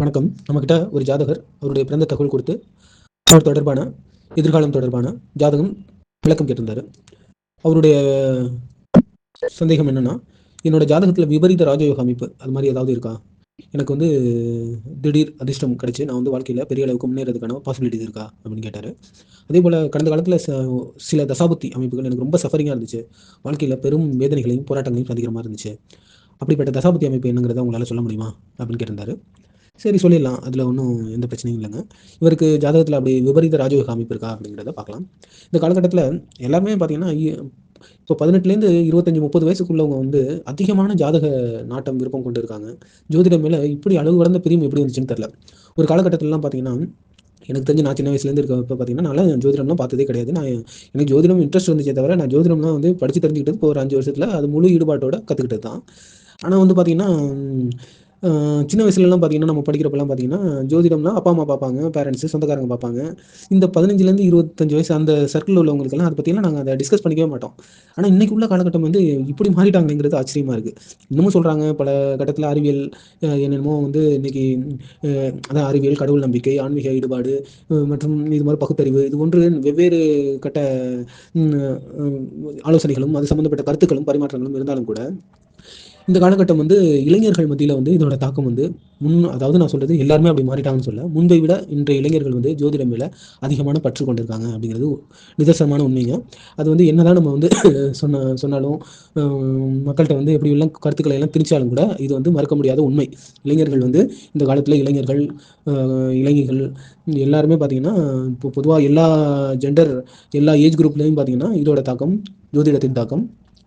வணக்கம். நம்மக்கிட்ட ஒரு ஜாதகர் அவருடைய பிறந்த தகவல் கொடுத்து அவர் தொடர்பான எதிர்காலம் தொடர்பான ஜாதகம் விளக்கம் கேட்டிருந்தார். அவருடைய சந்தேகம் என்னன்னா என்னோட ஜாதகத்தில் விபரீத ராஜயோக அமைப்பு அது மாதிரி ஏதாவது இருக்கா? எனக்கு வந்து திடீர் அதிர்ஷ்டம் கிடச்சி நான் வந்து வாழ்க்கையில் பெரிய அளவுக்கு முன்னேறதுக்கான பாசிபிலிட்டிஸ் இருக்கா? அப்படின்னு கேட்டார். அதே போல் கடந்த காலத்தில் சில தசாபுத்தி அமைப்புகள் எனக்கு ரொம்ப சஃபரிங்காக இருந்துச்சு. வாழ்க்கையில் பெரும் வேதனைகளையும் போராட்டங்களையும் சந்திக்கிற மாதிரி இருந்துச்சு. அப்படிப்பட்ட தசாபுத்தி அமைப்பு என்னங்கிறத உங்களால் சொல்ல முடியுமா? அப்படின்னு கேட்டிருந்தாரு. சரி சொல்லிடலாம். அதில் ஒன்றும் எந்த பிரச்சனையும் இல்லைங்க. இவருக்கு ஜாதகத்தில் அப்படி விபரீத ராஜயோக அமைப்பு இருக்கா அப்படிங்கிறத பார்க்கலாம். இந்த காலகட்டத்தில் எல்லாருமே பார்த்தீங்கன்னா இப்போ பதினெட்டுலேருந்து இருபத்தஞ்சி முப்பது வயசுக்குள்ளவங்க வந்து அதிகமான ஜாதக நாட்டம் விருப்பம் கொண்டு இருக்காங்க. ஜோதிடம் மேலே இப்படி அளவு கடந்த பிரியம் எப்படி வந்துச்சுன்னு தெரில ஒரு காலகட்டத்திலலாம் பார்த்தீங்கன்னா எனக்கு தெரிஞ்சு நான் சின்ன வயசுலேருந்து இருக்க இப்போ பார்த்தீங்கன்னா நான் ஜோதிடம்லாம் பார்த்ததே கிடையாது. நான் எனக்கு ஜோதிடம் இன்ட்ரெஸ்ட் இருந்துச்சே தவிர நான் ஜோதிடம்லாம் வந்து படித்து தெரிஞ்சுக்கிட்டது இப்போ ஒரு அஞ்சு வருஷத்தில் அது முழு ஈடுபாட்டோட கற்றுக்கிட்டது தான் ஆனால் வந்து பார்த்தீங்கன்னா சின்ன வயசுலலாம் பார்த்தீங்கன்னா நம்ம படிக்கிறப்பெல்லாம் பார்த்தீங்கன்னா ஜோதிடம்னா அப்பா அம்மா பார்ப்பாங்க பேரண்ட்ஸு சொந்தக்காரங்க பார்ப்பாங்க இந்த பதினஞ்சுலேருந்து இருபத்தஞ்சு வயசு அந்த சர்க்கிளில் உள்ளவங்களுக்கெல்லாம் அதை பற்றிலாம் நாங்கள் அதை டிஸ்கஸ் பண்ணிக்கவே மாட்டோம். ஆனால் இன்னைக்கு உள்ள காலகட்டம் வந்து இப்படி மாறிட்டாங்கிறது ஆச்சரியமாக இருக்குது இன்னமும் சொல்கிறாங்க பல கட்டத்தில் அறிவியல் என்னென்னமோ வந்து இன்னைக்கு அதான் அறிவியல் கடவுள் நம்பிக்கை ஆன்மீக ஈடுபாடு மற்றும் இது மாதிரி பகுத்தறிவு இது ஒன்று வெவ்வேறு கட்ட ஆலோசனைகளும் அது சம்மந்தப்பட்ட கருத்துக்களும் பரிமாற்றங்களும் இருந்தாலும் கூட இந்த காலகட்டம் வந்து இளைஞர்கள் மத்தியில் வந்து இதோட தாக்கம் வந்து முன் அதாவது நான் சொல்றது எல்லாருமே அப்படி மாறிட்டாங்கன்னு சொல்ல முன்பை விட இன்றைய இளைஞர்கள் வந்து ஜோதிடம் மேல அதிகமான பற்று கொண்டிருக்காங்க அப்படிங்கிறது நிதர்சனமான உண்மைங்க. அது வந்து என்னதான் நம்ம வந்து சொன்ன சொன்னாலும் மக்கள்கிட்ட வந்து எப்படி எல்லாம் கருத்துக்களை எல்லாம் திணிச்சாலும் கூட இது வந்து மறுக்க முடியாத உண்மை. இளைஞர்கள் வந்து இந்த காலத்தில் இளைஞர்கள் இளைஞர்கள் எல்லாருமே பார்த்தீங்கன்னா இப்போ பொதுவாக எல்லா ஜெண்டர் எல்லா ஏஜ் குரூப்லேயும் பார்த்தீங்கன்னா இதோட தாக்கம் ஜோதிடத்தின் தாக்கம்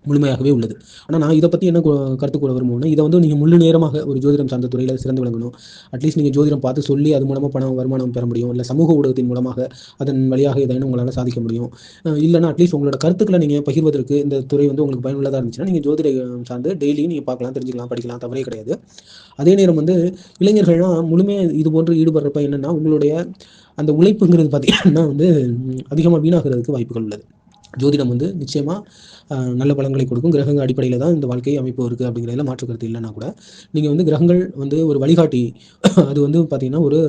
முழுமையாகவே உள்ளது. ஆனால் நான் இதை பற்றி என்ன கருத்து கூற விரும்புவோம்னா இதை வந்து நீங்கள் முழு நேரமாக ஒரு ஜோதிடம் சார்ந்த துறையில் சிறந்து விளங்கணும். அட்லீஸ்ட் நீங்கள் ஜோதிடம் பார்த்து சொல்லி அது மூலமாக பணம் வருமானம் பெற முடியும். இல்லை சமூக ஊடகத்தின் மூலமாக அதன் வழியாக ஏதேனும் உங்களால் சாதிக்க முடியும். இல்லைன்னா அட்லீஸ்ட் உங்களோட கருத்துக்களை நீங்கள் பகிர்வதற்கு இந்த துறை வந்து உங்களுக்கு பயனுள்ளதாக இருந்துச்சுன்னா நீங்கள் ஜோதிடம் சார்ந்து டெய்லியும் நீங்கள் பார்க்கலாம் தெரிஞ்சுக்கலாம் படிக்கலாம் தவறே கிடையாது. அதே நேரம் வந்து இளைஞர்கள்லாம் முழுமையாக இது போன்று ஈடுபடுறப்ப என்னென்னா உங்களுடைய அந்த உழைப்புங்கிறது பார்த்தீங்கன்னா வந்து அதிகமாக வீணாகிறதுக்கு வாய்ப்புகள் உள்ளது. ஜோதிடம் வந்து நிச்சயமாக நல்ல பலன்களை கொடுக்கும். கிரகங்கள் அடிப்படையில் தான் இந்த வாழ்க்கை அமைப்பு இருக்குது அப்படிங்கிறதுல மாற்று கருத்து இல்லைன்னா கூட. நீங்கள் வந்து கிரகங்கள் வந்து ஒரு வழிகாட்டி. அது வந்து பார்த்தீங்கன்னா ஒரு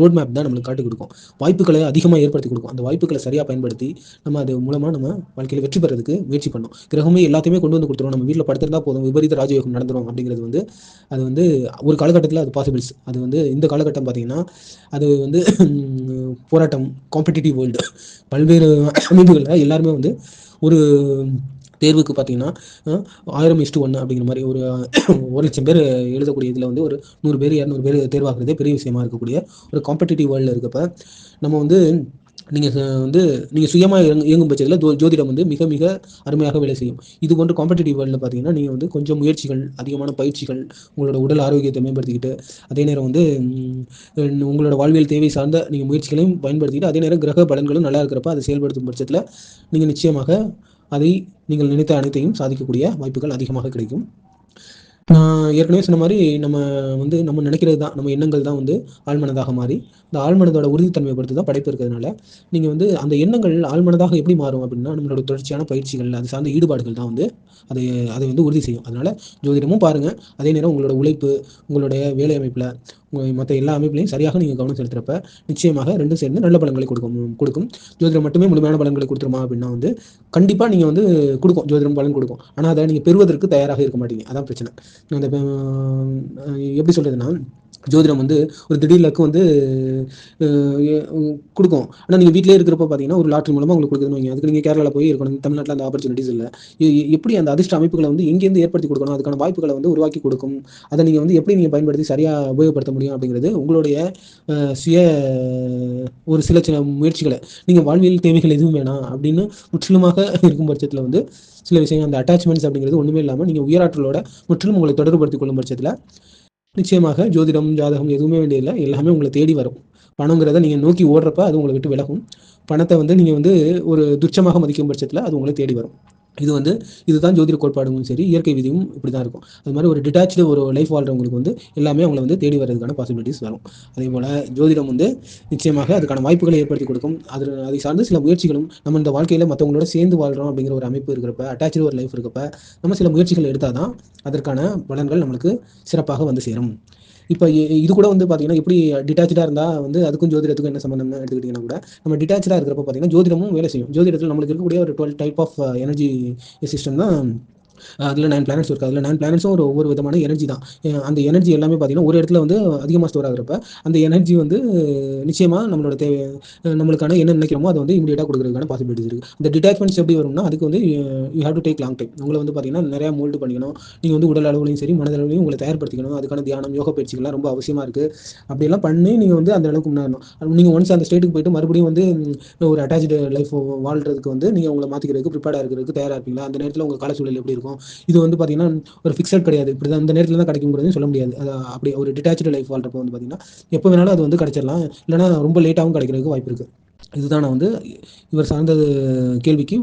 ரோட் மேப் தான் நம்மளுக்கு காட்டி கொடுக்கும். வாய்ப்புகளை அதிகமாக ஏற்படுத்தி கொடுக்கும். அந்த வாய்ப்புகளை சரியாக பயன்படுத்தி நம்ம அது மூலமாக நம்ம வாழ்க்கையில் வெற்றி பெறதுக்கு முயற்சி பண்ணோம். கிரகமே எல்லாத்தையுமே கொண்டு வந்து கொடுத்துரும். நம்ம வீட்டில் படுத்திருந்தா போதும் விபரீத ராஜயோகம் நடந்துடும் அப்படிங்கிறது வந்து அது வந்து ஒரு காலகட்டத்தில் அது பாசிபிள்ஸ் அது வந்து இந்த காலகட்டம் பார்த்தீங்கன்னா அது வந்து போராட்டம் காம்படிட்டிவ் வேர்ல்டு பல்வேறு அமைப்புகளில் எல்லாருமே வந்து ஒரு தேர்வுக்கு பார்த்தீங்கன்னா ஆயிரம் இஷ்டு ஒன்று அப்படிங்கிற மாதிரி ஒரு ஒரு லட்சம் பேர் எழுதக்கூடிய இதில் வந்து ஒரு நூறு பேர் இரநூறு பேர் தேர்வாகிறதே பெரிய விஷயமா இருக்கக்கூடிய ஒரு காம்படிட்டிவ் வேர்ல்டில் இருக்கப்ப நம்ம வந்து நீங்கள் வந்து நீங்கள் சுயமாக இயங்கும் இயங்கும் பட்சத்தில் ஜோதிடம் வந்து மிக மிக அருமையாக வேலை செய்யும். இது போன்ற காம்படிட்டிவ் வேர்ல்டில் பார்த்தீங்கன்னா நீங்கள் வந்து கொஞ்சம் முயற்சிகள் அதிகமான பயிற்சிகள் உங்களோட உடல் ஆரோக்கியத்தை மேம்படுத்திக்கிட்டு அதே நேரம் வந்து உங்களோட வாழ்வியல் தேவை சார்ந்த நீங்கள் முயற்சிகளையும் பயன்படுத்திக்கிட்டு அதே நேரம் கிரக பலன்களும் நல்லா இருக்கிறப்ப அதை செயல்படுத்தும் பட்சத்தில் நீங்கள் நிச்சயமாக அதை நீங்கள் நினைத்த அனைத்தையும் சாதிக்கக்கூடிய வாய்ப்புகள் அதிகமாக கிடைக்கும். நான் ஏற்கனவே சொன்ன மாதிரி நம்ம வந்து நம்ம நினைக்கிறது தான் நம்ம எண்ணங்கள் தான் வந்து ஆழ்மனதாக மாறி இந்த ஆழ்மனதோட உறுதித்தன்மையை பொறுத்து தான் படைப்பு இருக்கிறதுனால நீங்கள் வந்து அந்த எண்ணங்கள் ஆழ்மனதாக எப்படி மாறும் அப்படின்னா நம்மளோட தொடர்ச்சியான பயிற்சிகள் அது சார்ந்த ஈடுபாடுகள் தான் வந்து அதை அதை வந்து உறுதி செய்யும். அதனால ஜோதிடமும் பாருங்கள் அதே நேரம் உங்களோட உழைப்பு உங்களுடைய வேலை அமைப்பில் உங்கள் மற்ற எல்லா அமைப்புலையும் சரியாக நீங்கள் கவனம் செலுத்துறப்ப நிச்சயமாக ரெண்டும் சேர்ந்து நல்ல பலன்களை கொடுக்கும் கொடுக்கும். ஜோதிடம் மட்டுமே முழுமையான பலன்களை கொடுத்துருமா அப்படின்னா வந்து கண்டிப்பாக நீங்கள் வந்து கொடுக்கும். ஜோதிடம் பலன் கொடுக்கும். ஆனால் அதை நீங்கள் பெறுவதற்கு தயாராக இருக்க மாட்டீங்க. அதான் பிரச்சனை. அந்த எப்படி சொல்கிறதுனா ஜோதிடம் வந்து ஒரு திடீர் லக்கு வந்து கொடுக்கும். ஆனால் நீங்கள் வீட்டிலே இருக்கிறப்ப பார்த்தீங்கன்னா ஒரு லாட்ரி மூலமாக உங்களுக்கு கொடுக்குதுன்னு வைங்க. அதுக்கு நீங்கள் கேரளாவில் போய் இருக்கணும். தமிழ்நாட்டில் அந்த ஆப்பர்ச்சுனிட்டிஸ் இல்லை. எப்படி அந்த அதிர்ஷ்ட அமைப்புகளை வந்து எங்கேருந்து ஏற்படுத்தி கொடுக்கணும்? அதுக்கான வாய்ப்புகளை வந்து உருவாக்கி கொடுக்கும். அதை நீங்கள் வந்து எப்படி நீங்கள் பயன்படுத்தி சரியாக உபயோகப்படுத்த முடியும் அப்படிங்கிறது உங்களுடைய சுய ஒரு சில சில முயற்சிகளை. நீங்கள் வாழ்வியல் தேவைகள் எதுவும் வேணாம் அப்படின்னு முற்றிலுமாக இருக்கும் பட்சத்தில் வந்து சில விஷயங்கள் அந்த அட்டாச்மெண்ட்ஸ் அப்படிங்கிறது ஒன்றுமே இல்லாமல் நீங்கள் உயராற்றலோட முற்றிலும் உங்களை தொடர்புபடுத்திக் கொள்ளும் பட்சத்தில் நிச்சயமாக ஜோதிடம் ஜாதகம் எதுவுமே வேண்டியதில்லை. எல்லாமே உங்களை தேடி வரும். பணங்கிறத நீங்கள் நோக்கி ஓடுறப்ப அது உங்களை விட்டு விலகும். பணத்தை வந்து நீங்கள் வந்து ஒரு துச்சமாக மதிக்கும் பட்சத்தில் அது உங்களை தேடி வரும். இது வந்து இதுதான் ஜோதிட கோட்பாடுங்களும் சரி இயற்கை விதியும் இப்படி தான் இருக்கும். அது மாதிரி ஒரு டிட்டாச்சு ஒரு லைஃப் வாழ்றவங்களுக்கு வந்து எல்லாமே அவங்களை வந்து தேடி வர்றதுக்கான பாசிபிலிட்டிஸ் வரும். அதே போல் ஜோதிடம் வந்து நிச்சயமாக அதுக்கான வாய்ப்புகளை ஏற்படுத்தி கொடுக்கும். அது அதை சார்ந்து சில முயற்சிகளும் நம்ம இந்த வாழ்க்கையில் மற்றவங்களோட சேர்ந்து வாழ்கிறோம் அப்படிங்கிற ஒரு அமைப்பு இருக்கிறப்ப அட்டாச்சு ஒரு லைஃப் இருக்கப்ப நம்ம சில முயற்சிகள் எடுத்தால் தான் அதற்கான பலன்கள் நம்மளுக்கு சிறப்பாக வந்து சேரும். இப்போ இது கூட வந்து பார்த்தீங்கன்னா எப்படி டிட்டாச்சாக இருந்தால் வந்து அதுக்கும் ஜோதிடத்துக்கும் என்ன சம்மந்தம்னு எடுத்துக்கிட்டிங்கன்னா கூட நம்ம டிட்டாச்சாக இருக்கிறப்ப பார்த்தீங்கன்னா ஜோதிடமும் வேலை செய்யும். ஜோதிடத்தில் நம்மளுக்கு இருக்கக்கூடிய ஒரு dual type of energy system தான் அதில் நைன் பிளானட்ஸ் இருக்குது அதில் நைன் பிளானட்ஸும் ஒரு ஒவ்வொரு விதமான எனர்ஜி தான். அந்த எனர்ஜி எல்லாமே பார்த்தீங்கன்னா ஒரு இடத்துல வந்து அதிகமாக ஸ்டோர் ஆகிறப்ப அந்த எனர்ஜி வந்து நிச்சயமாக நம்மளோட தேவை நம்மளுக்கான என்ன நினைக்கிறோமோ அதை வந்து இமீடியட்டாக கொடுக்குறதுக்கான பாசிபிலிட்டிஸ் இருக்குது அந்த டிட்டாச்மெண்ட்ஸ் எப்படி வரும்னா அதுக்கு வந்து you have to take long time உங்களை வந்து பார்த்தீங்கன்னா நிறையா மோல்டு பண்ணிக்கணும். நீங்கள் வந்து உடல் அளவுலையும் சரி மனதளவுலையும் உங்களை தயார்படுத்திக்கணும். அதுக்கான தியானம் யோக பயிற்சிகள்லாம் ரொம்ப அவசியமாக இருக்குது அப்படியெல்லாம் பண்ணி நீங்கள் வந்து அந்த அளவுக்கு முன்னாடணும் நீங்கள் ஒன்ஸ் அந்த ஸ்டேட்டுக்கு போயிட்டு மறுபடியும் வந்து ஒரு அட்டாச்சு லைஃப் வாழ்றதுக்கு வந்து நீங்கள் உங்களை மாற்றிக்கிறதுக்கு ப்ரிப்பேர்டாக இருக்கிறதுக்கு தயாராக இருப்பீங்களா? அந்த நேரத்தில் உங்கள் கால சூழல் எப்படி இருக்கும்? இது வந்து பார்த்தீங்கன்னா ஒரு ஃபிக்ஸட் கிடையாது. இப்படி தான் இந்த நேரத்தில் தான் கிடைக்குங்கிறது சொல்ல முடியாது. அது அப்படி ஒரு டிட்டாச்சு லைஃப் வாழ்றப்போ வந்து பார்த்தீங்கன்னா எப்போ வேணாலும் அது வந்து கிடைச்சிடலாம். இல்லைனா ரொம்ப லேட்டாகவும் கிடைக்கிறதுக்கு வாய்ப்பு இருக்குது இதுதான் நான் வந்து இவர் சார்ந்த கேள்விக்கு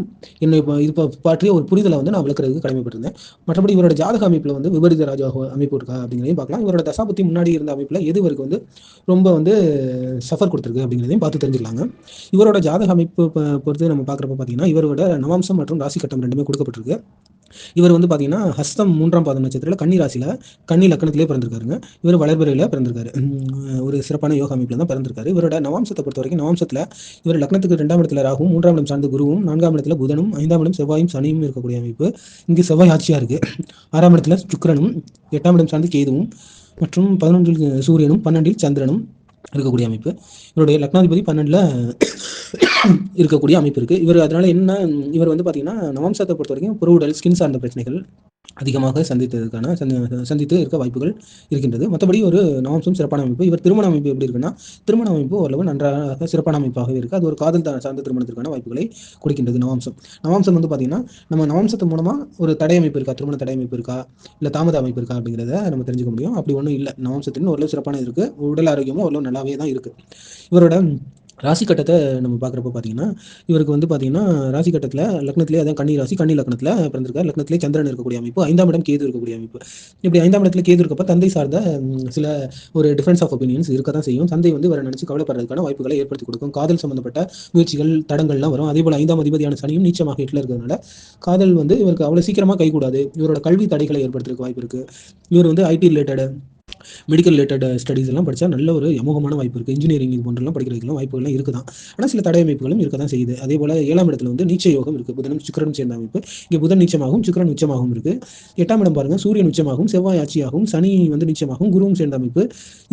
என்னை இப்போ இது பற்றிய ஒரு புரிதலை வந்து நான் விளக்குறதுக்கு கடமைப்பட்டிருந்தேன். மற்றபடி இவரோட ஜாதக அமைப்பில் வந்து விபரீத ராஜா அமைப்பு இருக்கா அப்படிங்கிறதையும் பார்க்கலாம். இவரோட தசாபத்தி முன்னாடி இருந்த அமைப்பில் எது இவருக்கு வந்து ரொம்ப வந்து சஃபர் கொடுத்துருக்கு அப்படிங்கிறதையும் பார்த்து தெரிஞ்சுக்கலாங்க. இவரோட ஜாதக அமைப்பு பொறுத்து நம்ம பார்க்குறப்ப பார்த்தீங்கன்னா இவரோட நவாம்சம் மற்றும் ராசி கட்டம் ரெண்டுமே கொடுக்கப்பட்டிருக்கு. இவர் வந்து பார்த்தீங்கன்னா ஹஸ்தம் மூன்றாம் பாதம் நட்சத்திரத்தில் கன்னி ராசியில் கன்னி லக்கணத்திலே பிறந்திருக்காருங்க. இவர் வளர்பிறையில் பிறந்திருக்காரு. ஒரு சிறப்பான யோகா அமைப்பில் தான் பிறந்திருக்காரு. இவரோட நவாம்சத்தை பொறுத்த வரைக்கும் நவாம்சத்தில் இவர் லக்னத்துக்கு ரெண்டாம் இடத்துல ராகும் மூன்றாம் இடம் சார்ந்த குருவும் நான்காம் இடத்துல புதனும் ஐந்தாம் இடம் செவ்வாயும் சனியும் இருக்கக்கூடிய அமைப்பு. இங்கே செவ்வாய் ஆட்சியாக இருக்கு. ஆறாம் இடத்துல சுக்கரனும் எட்டாம் இடம் சார்ந்து கேதுவும் மற்றும் பதினொன்றில் சூரியனும் பன்னெண்டில் சந்திரனும் இருக்கக்கூடிய அமைப்பு. இவருடைய லக்னாதிபதி பன்னெண்டில் இருக்கக்கூடிய அமைப்பு இருக்குது இவர் அதனால என்ன இவர் வந்து பார்த்தீங்கன்னா நவம்சத்தை பொறுத்த வரைக்கும் பொருடல் ஸ்கின் சார்ந்த பிரச்சனைகள் அதிகமாக சந்தித்ததுக்கான சந்தி- சந்தித்து இருக்க வாய்ப்புகள் இருக்கின்றது. மற்றபடி ஒரு நவம்சம் சிறப்பான அமைப்பு. இவர் திருமண அமைப்பு எப்படி இருக்குன்னா திருமண அமைப்பு ஓரளவு நன்றாக சிறப்பான அமைப்பாகவே இருக்குது அது ஒரு காதல் த- சார்ந்த திருமணத்திற்கான வாய்ப்புகளை கொடுக்கின்றது நவம்சம் நவம்சம் வந்து பார்த்தீங்கன்னா நம்ம நவம்சத்து மூலமாக ஒரு தடை அமைப்பு இருக்கா திருமண தடை அமைப்பு இருக்கா இல்லை தாமத அமைப்பு இருக்கா அப்படிங்கிறத நம்ம தெரிஞ்சுக்க முடியும். அப்படி ஒன்றும் இல்லை. நவம்சத்தின் ஓரளவு சிறப்பான இருக்குது உடல் ஆரோக்கியமும் ஓரளவு நல்லாவே தான் இருக்குது இவரோட ராசி கட்டத்தை நம்ம பார்க்குறப்ப பார்த்தீங்கன்னா இவருக்கு வந்து பார்த்தீங்கன்னா ராசி கட்டத்தில் லக்னத்திலே அதான் கன்னி ராசி கன்னி லக்னத்தில் பிறந்திருக்கார். லக்னத்திலே சந்திரன் இருக்கக்கூடிய அமைப்பு ஐந்தாம் இடம் கேது இருக்கக்கூடிய அமைப்பு. இப்படி ஐந்தாம் இடத்துல கேது இருக்கப்ப தந்தை சார்ந்த சில ஒரு டிஃபரன்ஸ் ஆஃப் ஒப்பீனியன்ஸ் இருக்க தான் செய்யும். தந்தை வந்து வர நினச்சி கவலைப்படுறதுக்கான வாய்ப்புகளை ஏற்படுத்தி கொடுக்கும். காதல் சம்பந்தப்பட்ட முயற்சிகள் தடங்கள்லாம் வரும். அதே போல் ஐந்தாம் அதிபதியான சனியும் நீச்சமாக எட்டில் இருக்கிறதுனால காதல் வந்து இவருக்கு அவ்வளோ சீக்கிரமாக கைகூடாது. இவரோட கல்வி தடைகளை ஏற்படுத்துறதுக்கு வாய்ப்பு இருக்குது இவர் வந்து IT related medical related studies எல்லாம் படித்தா நல்ல ஒரு அமோகமான வாய்ப்பு இருக்குது இன்ஜினியரிங் இது போன்றெல்லாம் படிக்கிறதுக்கெல்லாம் வாய்ப்புகள்லாம் இருக்குது தான் ஆனால் சில தடை அமைப்புகளும் இருக்க தான் செய்யுது. அதே போல் ஏழாம் இடத்துல வந்து நீச்ச யோகம் இருக்குது புதனும் சுக்கரனும் சேர்ந்த அமைப்பு. இங்கே புதன் நீச்சமாகவும் சுக்கிரன் உச்சமாகவும் இருக்குது எட்டாம் இடம் பாருங்கள் சூரியன் உச்சமாகவும் செவ்வாய் ஆட்சியாகவும் சனி வந்து நீச்சமாகவும் குருவும் சேர்ந்த அமைப்பு.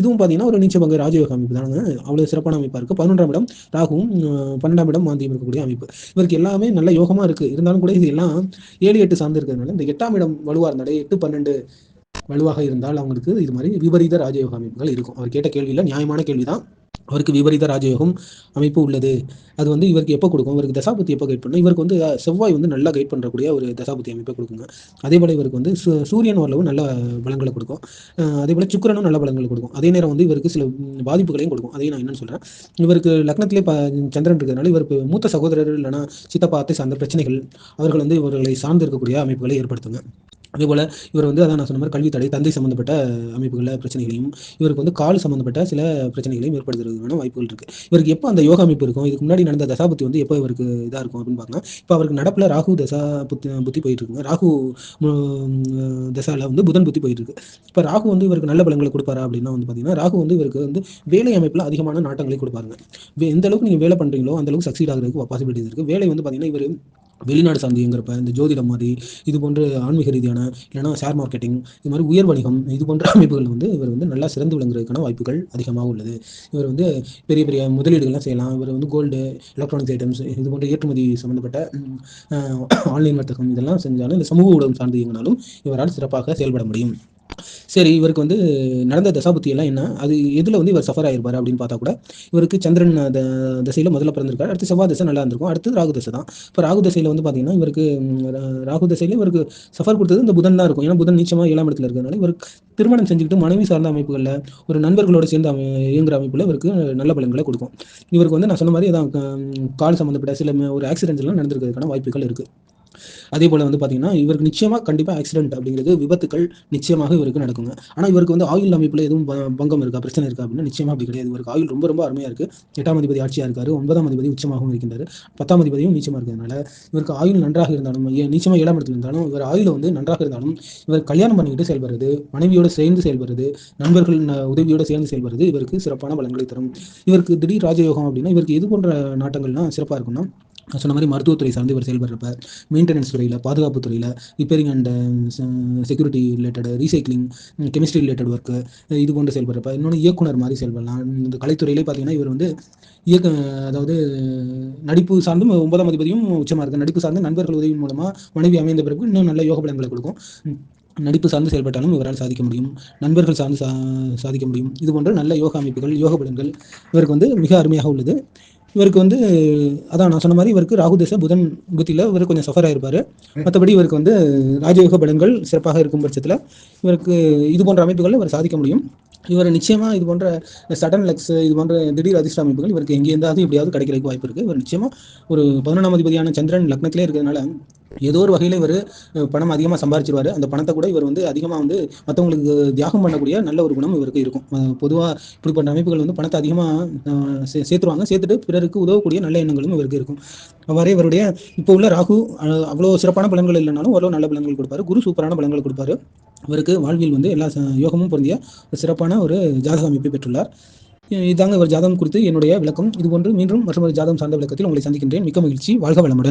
இதுவும் பார்த்தீங்கன்னா ஒரு நீச்சபங்க ராஜயோக அமைப்பு தானே. அவ்வளோ சிறப்பான அமைப்பாக இருக்குது பதினொன்றாம் இடம் ராகுவும் பன்னெண்டாம் இடம் மாந்தியம் இருக்கக்கூடிய அமைப்பு. இவருக்கு எல்லாமே நல்ல யோகமாக இருக்குது இருந்தாலும் கூட இது எல்லாம் ஏழு எட்டு சார்ந்து இருக்கிறதுனால இந்த எட்டாம் இடம் வலுவாக இருந்தாலே எட்டு பன்னெண்டு வலுவாக இருந்தால் அவங்களுக்கு இது மாதிரி விபரீத ராஜயோக அமைப்புகள் இருக்கும். அவர் கேட்ட கேள்வியில் நியாயமான கேள்விதான். அவருக்கு விபரீத ராஜயோகம் அமைப்பு உள்ளது. அது வந்து இவருக்கு எப்போ கொடுக்கும்? இவருக்கு தசாபுத்தி எப்போ கைட் பண்ணும் இவருக்கு வந்து செவ்வாய் வந்து நல்லா கைட் பண்ணக்கூடிய ஒரு தசாபுத்தி அமைப்பை கொடுக்குங்க. அதே போல் இவருக்கு வந்து சூரியன் ஓரளவு நல்ல பலங்களை கொடுக்கும். அதே போல் சுக்கிரனும் நல்ல பலங்களை கொடுக்கும். அதே நேரம் வந்து இவருக்கு சில பாதிப்புகளையும் கொடுக்கும். அதையும் நான் என்னன்னு சொல்கிறேன் இவருக்கு லக்னத்திலே ப சந்திரன் இருக்கிறதுனால இவருக்கு மூத்த சகோதரர் இல்லைனா சித்தப்பா அத்தை சார்ந்த பிரச்சனைகள் அவர்கள் வந்து இவர்களை சார்ந்து இருக்கக்கூடிய அமைப்புகளை ஏற்படுத்துங்க. அதே போல் இவர் வந்து அதான் நான் சொன்ன மாதிரி கல்வி தடை தந்தை சம்மந்தப்பட்ட அமைப்புகளில் பிரச்சனைகளையும் இவருக்கு வந்து கால் சம்மந்தப்பட்ட சில பிரச்சனைகளையும் ஏற்படுத்துறதுக்கான வாய்ப்புகள் இருக்குது இவருக்கு எப்போ அந்த யோகா அமைப்பு இருக்கும்? இதுக்கு முன்னாடி நடந்த தசாபுத்தி வந்து எப்போ இவருக்கு இதாக இருக்கும் அப்படின்னு பார்க்கலாம். இப்போ அவருக்கு நடப்பில் ராகு தசா புத்தி புத்தி போயிட்டு இருக்குங்க ராகு தசாவில் வந்து புதன் புத்தி போயிட்டு இருக்கு. இப்போ ராகு வந்து இவருக்கு நல்ல பலங்களை கொடுப்பாரா அப்படின்னா வந்து பார்த்தீங்கன்னா ராகு வந்து இவருக்கு வந்து வேலை அமைப்பில் அதிகமான நாட்டங்களை கொடுப்பாருங்க. எந்த அளவுக்கு நீங்கள் வேலை பண்ணுறீங்களோ அந்த அளவுக்கு சக்சீட் ஆகிறதுக்கு பாசிபிலிட்டிஸ் இருக்குது வேலை வந்து பார்த்தீங்கன்னா இவர் வெளிநாடு சார்ந்திங்கிறப்ப இந்த ஜோதிடம் மாதிரி இது போன்ற ஆன்மீக ரீதியான இல்லைன்னா ஷேர் மார்க்கெட்டிங் இது மாதிரி உயர் வணிகம் இது போன்ற அமைப்புகள் வந்து இவர் வந்து நல்லா சிறந்து விளங்குறதுக்கான வாய்ப்புகள் அதிகமாக உள்ளது. இவர் வந்து பெரிய பெரிய முதலீடுகள்லாம் செய்யலாம். இவர் வந்து கோல்டு எலக்ட்ரானிக்ஸ் ஐட்டம்ஸ் இது போன்ற ஏற்றுமதி சம்மந்தப்பட்ட ஆன்லைன் வர்த்தகம் இதெல்லாம் செஞ்சாலும் இந்த சமூக ஊடகம் சார்ந்து இயங்கினாலும் இவரால் சிறப்பாக செயல்பட முடியும். சரி இவருக்கு வந்து நடந்த தசாபுத்தி எல்லாம் என்ன? அது எதில் வந்து இவர் சஃபர் ஆயிருப்பாரு அப்படின்னு பார்த்தா கூட இவருக்கு சந்திரன் த தசையில் முதல்ல பிறந்திருக்காரு. அடுத்து செவ்வாய் திசை நல்லா இருந்திருக்கும். அடுத்து ராகு தசை தான். இப்போ ராகு தசையில் வந்து பார்த்தீங்கன்னா இவருக்கு ராகு தசையில் இவருக்கு சஃபர் கொடுத்தது இந்த புதன் தான் இருக்கும். ஏன்னா புதன் நீச்சமாக ஏழாம் இடத்துல இருக்கிறதுனால இவருக்கு திருமணம் செஞ்சுக்கிட்டு மனைவி சார்ந்த அமைப்புகளில் ஒரு நண்பர்களோட சேர்ந்த இயங்குற அமைப்பில் இவருக்கு நல்ல பலன்களை கொடுக்கும். இவருக்கு வந்து நான் சொன்ன மாதிரி அதான் கால் சம்மந்தப்பட்ட சில ஒரு ஆக்சிடென்ட்ஸ் எல்லாம் நடந்திருக்கிறதுக்கான வாய்ப்புகள் இருக்குது அதே போல் வந்து பார்த்தீங்கன்னா இவருக்கு நிச்சயமாக கண்டிப்பாக ஆக்சிடென்ட் அப்படிங்கிறது விபத்துக்கள் நிச்சயமாக இவருக்கு நடக்குங்க. ஆனால் இவருக்கு வந்து ஆயுள் அமைப்பில் எதுவும் பங்கம் இருக்கா பிரச்சனை இருக்கா அப்படின்னா நிச்சயமாக அப்படி கிடையாது. இவருக்கு ஆயுள் ரொம்ப ரொம்ப அருமையாக இருக்குது எட்டாம் அதிபதி ஆட்சியாக இருக்காரு ஒன்பதாம் அதிபதி உச்சமாகவும் இருக்கின்றார் பத்தாம் அதிபதியும் நீச்சமாக இருக்கிறதுனால இவருக்கு ஆயுள் நன்றாக இருந்தாலும் ஏ- நீச்சமாக ஏழாம் இடத்துல இருந்தாலும் இவர் ஆயுள் வந்து நன்றாக இருந்தாலும் இவர் கல்யாணம் பண்ணிக்கிட்டு செயல்படுறது மனைவியோடு சேர்ந்து செயல்படுறது நண்பர்கள் உதவியோட உதவியோடு சேர்ந்து செயல்படுறது இவருக்கு சிறப்பான பலன்களை தரும். இவருக்கு திடீர் ராஜயோகம் அப்படின்னா இவருக்கு எது போன்ற நாட்டங்கள்லாம் சிறப்பாக இருக்கும்னா சொன்ன மாதிரி மருத்துவத்துறை சார்ந்து இவர் செயல்படுறப்ப மெயின்டெனன்ஸ் துறையில் பாதுகாப்பு துறையில் repairing and security related recycling chemistry related work இது போன்று செயல்படுறப்ப இன்னொன்று இயக்குனர் மாதிரி செயல்படலாம். இந்த கலைத்துறையிலே பார்த்தீங்கன்னா இவர் வந்து இயக்க அதாவது நடிப்பு சார்ந்தும் ஒன்பதாம் அதிபதியும் உச்சமாக இருக்குது நடிப்பு சார்ந்து நண்பர்கள் உதவியின் மூலமாக மனைவி அமைந்த பிறகு இன்னும் நல்ல யோக பலன்களை கொடுக்கும். நடிப்பு சார்ந்து செயல்பட்டாலும் இவரால் சாதிக்க முடியும். நண்பர்கள் சார்ந்து சா சாதிக்க முடியும். இது போன்ற நல்ல யோக அமைப்புகள் யோக பலன்கள் இவருக்கு வந்து மிக அருமையாக உள்ளது. இவருக்கு வந்து அதான் நான் சொன்ன மாதிரி இவருக்கு ராகு தசை புதன் புத்தியில் இவர் கொஞ்சம் சஃபர் ஆயிருப்பாரு. மற்றபடி இவருக்கு வந்து ராஜயோக பலன்கள் சிறப்பாக இருக்கும் பட்சத்தில் இவருக்கு இது போன்ற அமைப்புகள் இவர் சாதிக்க முடியும். இவர் நிச்சயமா இது போன்ற சடன் லக்ஸ் இது போன்ற திடீர் அதிர்ஷ்ட அமைப்புகள் இவருக்கு எங்கே இருந்தாவது எப்படியாவது கிடைக்கிறதுக்கு வாய்ப்பு இருக்கு. இவர் நிச்சயமா ஒரு பதினொன்றாம் அதிபதியான சந்திரன் லக்னத்திலே இருக்கிறதுனால ஏதோ ஒரு வகையில் இவர் பணம் அதிகமாக சம்பாரிச்சிருவார். அந்த பணத்தை கூட இவர் வந்து அதிகமாக வந்து மற்றவங்களுக்கு தியாகம் பண்ணக்கூடிய நல்ல ஒரு குணம் இவருக்கு இருக்கும். பொதுவாக இப்படிப்பட்ட அமைப்புகள் வந்து பணத்தை அதிகமாக சே சேர்த்துருவாங்க. சேர்த்துட்டு பிறருக்கு உதவக்கூடிய நல்ல எண்ணங்களும் இவருக்கு இருக்கும். அவ்வாறே இவருடைய இப்போ உள்ள ராகு அவ்வளோ சிறப்பான பலன்கள் இல்லைனாலும் ஓரளவு நல்ல பலன்கள் கொடுப்பாரு. குரு சூப்பரான பலன்கள் கொடுப்பாரு. இவருக்கு வாழ்வில் வந்து எல்லா யோகமும் பொருந்திய ஒரு சிறப்பான ஒரு ஜாதக அமைப்பை பெற்றுள்ளார். இதாங்க இவர் ஜாதகம் குறித்து என்னுடைய விளக்கம். இது போன்று மீண்டும் மற்றொரு ஜாதகம் சார்ந்த விளக்கத்தில் உங்களை சந்திக்கின்றேன். மிக்க மகிழ்ச்சி. வாழ்க வளமுடன்.